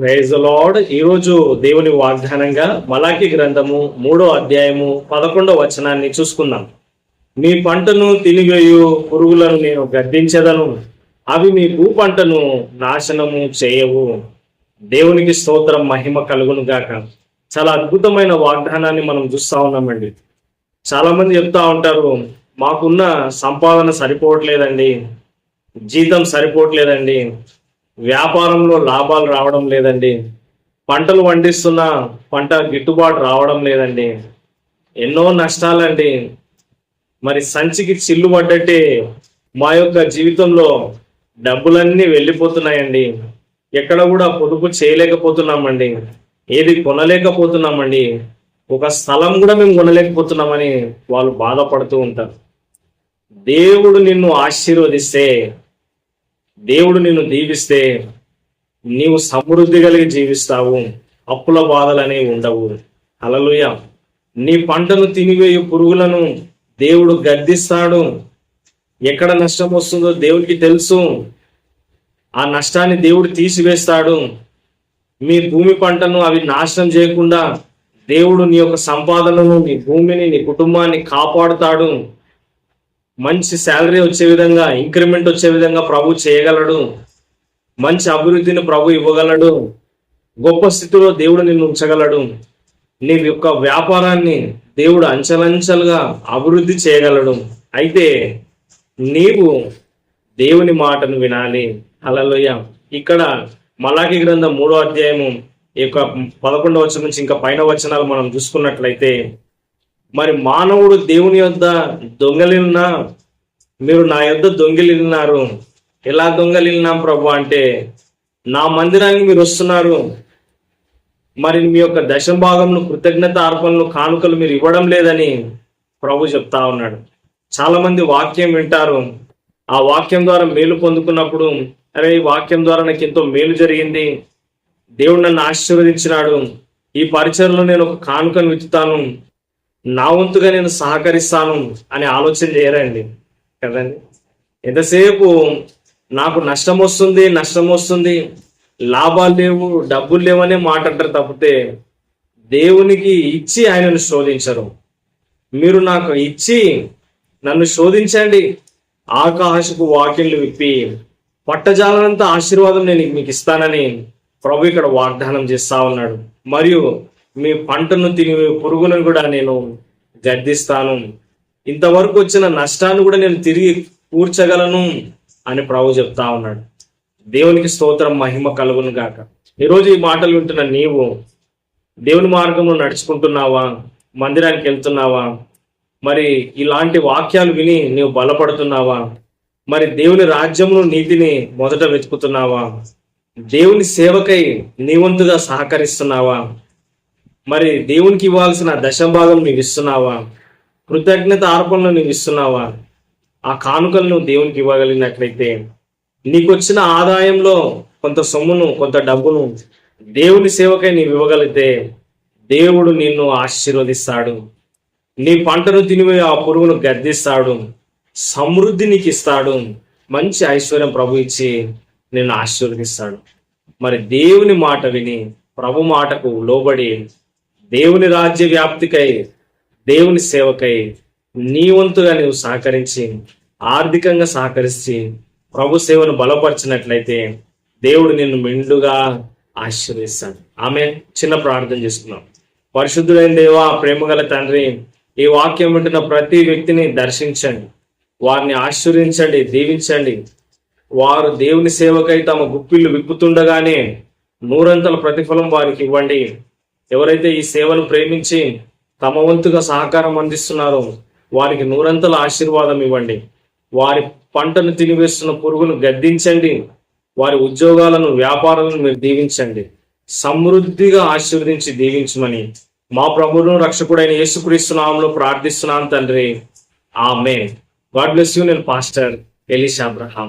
Praise lord ఈరోజు దేవుని వాగ్దానంగా మలాకి గ్రంథము మూడో అధ్యాయము పదకొండో వచనాన్ని చూసుకుందాం. మీ పంటను తినివేయు పురుగులను నేను గద్దించదను. అవి మీ భూ పంటను నాశనము చేయవు. దేవునికి స్తోత్రం మహిమ కలుగును గాక. చాలా అద్భుతమైన వాగ్దానాన్ని మనం చూస్తూ ఉన్నామండి. చాలా మంది చెప్తా ఉంటారు మాకున్న సంపాదన సరిపోవట్లేదండి. జీతం సరిపోవట్లేదండి. వ్యాపారంలో లాభాలు రావడం లేదండి. పంటలు వండిస్తున్న పంట గిట్టుబాటు రావడం లేదండి. ఎన్నో నష్టాలండి. మరి సంచికి చిల్లు పడ్డట్టే మా యొక్క జీవితంలో డబ్బులన్నీ వెళ్ళిపోతున్నాయండి. ఎక్కడ కూడా పొదుపు చేయలేకపోతున్నామండి. ఏది కొనలేకపోతున్నామండి. ఒక స్థలం కూడా మేము కొనలేకపోతున్నామని వాళ్ళు బాధపడుతూ ఉంటారు. దేవుడు నిన్ను ఆశీర్వదిస్తే దేవుడు నిన్ను దీవిస్తే నీవు సమృద్ధి కలిగి జీవిస్తావు. అప్పుల బాధలు అనేవి ఉండవు. అలలుయ నీ పంటను తినివేయు పురుగులను దేవుడు గద్దిస్తాడు. ఎక్కడ నష్టం వస్తుందో దేవుడికి తెలుసు. ఆ నష్టాన్ని దేవుడు తీసివేస్తాడు. మీ భూమి పంటను అవి నాశనం చేయకుండా దేవుడు నీ యొక్క సంపాదనను నీ భూమిని నీ కుటుంబాన్ని కాపాడుతాడు. మంచి శాలరీ వచ్చే విధంగా ఇంక్రిమెంట్ వచ్చే విధంగా ప్రభు చేయగలడు. మంచి అభివృద్ధిని ప్రభు ఇవ్వగలడు. గొప్ప స్థితిలో దేవుడు నిన్ను ఉంచగలడు. నీ యొక్క వ్యాపారాన్ని దేవుడు అంచలంచలుగా అభివృద్ధి చేయగలడు. అయితే నీవు దేవుని మాటను వినాలి. అలలోయ ఇక్కడ మలాకి గ్రంథం మూడో అధ్యాయము ఈ యొక్క పదకొండవ వచనం నుంచి ఇంకా పైన వచనాలు మనం చూసుకున్నట్లయితే మరి మానవుడు దేవుని యొద్ద దొంగలిన్నా మీరు నా యొద్ద దొంగిలిన్నారు ఎలా దొంగలిన్నాం ప్రభు అంటే నా మందిరానికి మీరు వస్తున్నారు. మరి మీ యొక్క దశం భాగంలో కృతజ్ఞత అర్పణలు కానుకలు మీరు ఇవ్వడం లేదని ప్రభు చెప్తా ఉన్నాడు. చాలా మంది వాక్యం వింటారు. ఆ వాక్యం ద్వారా మేలు పొందుకున్నప్పుడు అరే ఈ వాక్యం ద్వారా నాకు ఎంతో మేలు జరిగింది. దేవుడు నన్ను ఆశీర్వదించినాడు. ఈ పరిచయంలో నేను ఒక కానుకను విత్తుతాను నా వంతుగా నేను సహకరిస్తాను అనే ఆలోచన చేయరండి. కదండి? ఎంతసేపు నాకు నష్టం వస్తుంది నష్టం వస్తుంది లాభాలు లేవు డబ్బులు లేవనే మాట్లాడతారు తప్పితే దేవునికి ఇచ్చి ఆయనను శోధించరు. మీరు నాకు ఇచ్చి నన్ను శోధించండి. ఆకాశపు వాక్యలు విప్పి పట్టజాలనంత ఆశీర్వాదం నేను మీకు ఇస్తానని ప్రభు ఇక్కడ వాగ్దానం చేస్తా ఉన్నాడు. మరియు మీ పంటను తిని పురుగులను కూడా నేను గద్దిస్తాను. ఇంతవరకు వచ్చిన నష్టాన్ని కూడా నేను తిరిగి కూర్చగలను అని ప్రభు చెప్తా ఉన్నాడు. దేవునికి స్తోత్రం మహిమ కలుగును గాక. ఈరోజు ఈ మాటలు వింటున్న నీవు దేవుని మార్గంలో నడుచుకుంటున్నావా? మందిరానికి వెళ్తున్నావా? మరి ఇలాంటి వాక్యాలు విని నీవు బలపడుతున్నావా? మరి దేవుని రాజ్యంలో నీతిని మొదట వెతుకుతున్నావా? దేవుని సేవకై నీవంతుగా సహకరిస్తున్నావా? మరి దేవునికి ఇవ్వాల్సిన దశభాగం నీవు ఇస్తున్నావా కృతజ్ఞత ఆర్పణలు నీవు ఇస్తున్నావా ఆ కానుకలను దేవునికి ఇవ్వగలిగినట్లయితే నీకు వచ్చిన ఆదాయంలో కొంత సొమ్మును కొంత డబ్బును దేవుని సేవకై నీవు ఇవ్వగలిగితే దేవుడు నిన్ను ఆశీర్వదిస్తాడు. నీ పంటను తినివే ఆ పురుగును గద్దిస్తాడు. సమృద్ధి నీకు ఇస్తాడు మంచి ఐశ్వర్యం ప్రభు ఇచ్చి నిన్ను ఆశీర్వదిస్తాడు. మరి దేవుని మాట విని ప్రభు మాటకు లోబడి దేవుని రాజ్య వ్యాప్తికై దేవుని సేవకై నీ వంతుగా నీవు సహకరించి ఆర్థికంగా సహకరించి ప్రభు సేవను బలపరిచినట్లయితే దేవుడు నిన్ను మెండుగా ఆశీర్వదిస్తాడు. ఆమె చిన్న ప్రార్థన చేసుకున్నాం పరిశుద్ధులైన దేవా ప్రేమగల తండ్రి ఈ వాక్యం వింటున్న ప్రతి వ్యక్తిని దర్శించండి. వారిని ఆశ్చర్యించండి దీవించండి. వారు దేవుని సేవకై తమ గుప్పిళ్ళు విప్పుతుండగానే నూరంతల ప్రతిఫలం వారికి ఇవ్వండి. ఎవరైతే ఈ సేవను ప్రేమించి తమ వంతుగా సహకారం అందిస్తున్నారో వారికి నూరంతల ఆశీర్వాదం ఇవ్వండి. వారి పంటను తినివేస్తున్న పురుగును గద్దించండి. వారి ఉద్యోగాలను వ్యాపారాలను మీరు దీవించండి. సమృద్ధిగా ఆశీర్వదించి దీవించమని మా ప్రభువును రక్షకుడైన యేసుక్రీస్తు నామంలో ప్రార్థిస్తున్నాను తండ్రి. ఆమె గాడ్ బ్లెస్ యూ నేను pastor Elish Abraham.